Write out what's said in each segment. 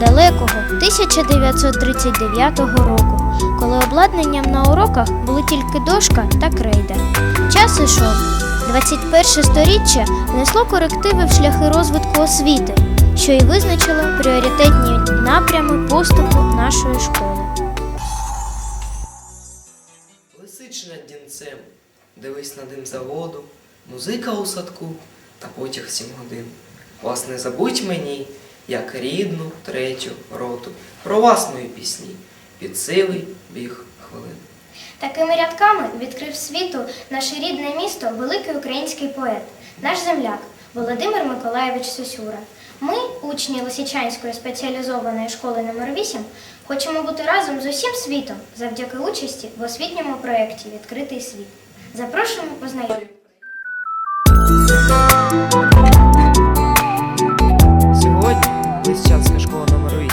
далекого 1939 року, коли обладнанням на уроках були тільки дошка та крейда. Час ішов. 21 сторіччя внесло корективи в шляхи розвитку освіти, що й визначило пріоритетні напрями поступу нашої школи. Лисич над дінцем, дивись на дим заводу, музика у садку та потяг сім годин. Вас не забудь мені, як рідну третю роту, про вас мої пісні, під сивий біг хвилин. Такими рядками відкрив світу наше рідне місто великий український поет, наш земляк Володимир Миколаєвич Сосюра. Ми, учні Лисичанської спеціалізованої школи номер 8 хочемо бути разом з усім світом завдяки участі в освітньому проєкті Відкритий світ. Запрошуємо познайомитися. Лисичанська школа номер 8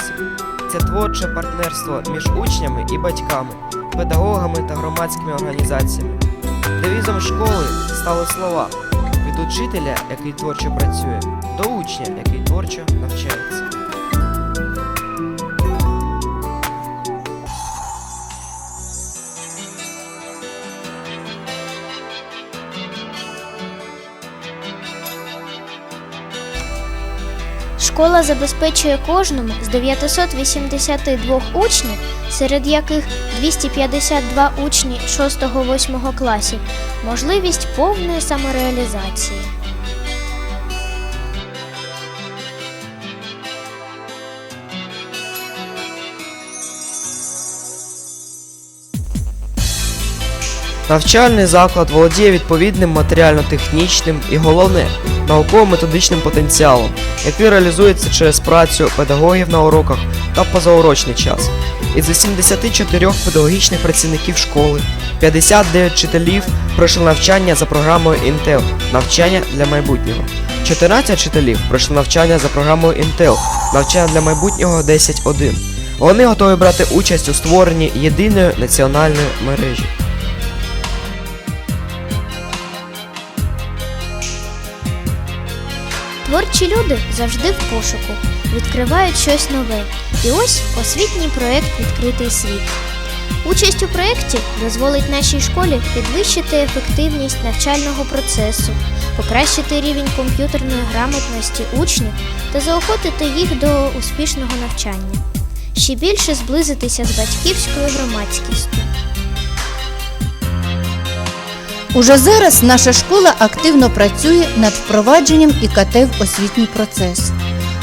це творче партнерство між учнями і батьками, педагогами та громадськими організаціями. Девізом школи стали слова від учителя, який творчо працює, до учня, який творчо навчається. Школа забезпечує кожному з 982 учнів, серед яких 252 учні 6-8 класів, можливість повної самореалізації. Навчальний заклад володіє відповідним матеріально-технічним і головне науково-методичним потенціалом, який реалізується через працю педагогів на уроках та позаурочний час. Із 84 педагогічних працівників школи 59 вчителів пройшли навчання за програмою Intel навчання для майбутнього. 14 вчителів пройшли навчання за програмою Intel навчання для майбутнього 10.1. Вони готові брати участь у створенні єдиної національної мережі. Творчі люди завжди в пошуку, відкривають щось нове. І ось освітній проєкт Відкритий світ. Участь у проєкті дозволить нашій школі підвищити ефективність навчального процесу, покращити рівень комп'ютерної грамотності учнів та заохотити їх до успішного навчання, ще більше зблизитися з батьківською громадськістю. Уже зараз наша школа активно працює над впровадженням ІКТ в освітній процес.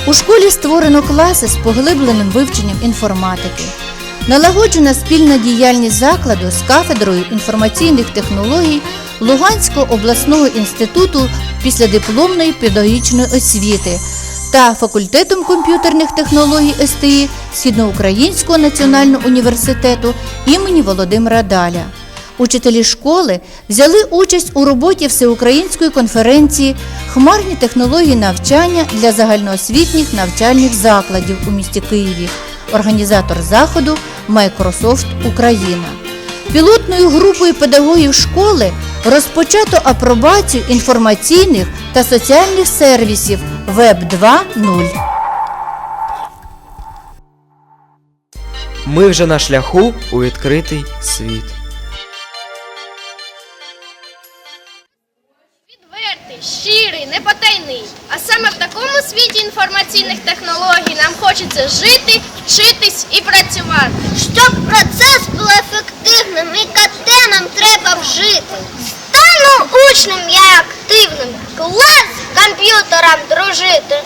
У школі створено класи з поглибленим вивченням інформатики. Налагоджена спільна діяльність закладу з кафедрою інформаційних технологій Луганського обласного інституту післядипломної педагогічної освіти та факультетом комп'ютерних технологій СТІ Східноукраїнського національного університету імені Володимира Даля. Учителі школи взяли участь у роботі всеукраїнської конференції Хмарні технології навчання для загальноосвітніх навчальних закладів у місті Києві. Організатор заходу Microsoft Україна. Пілотною групою педагогів школи розпочато апробацію інформаційних та соціальних сервісів Web 2.0. Ми вже на шляху у відкритий світ. Відвертий, щирий, непотайний. А саме в такому світі інформаційних технологій нам хочеться жити, вчитись і працювати. Щоб процес був ефективним, і КТ нам треба вжити. Стану учнем я активним, клас з комп'ютером дружити.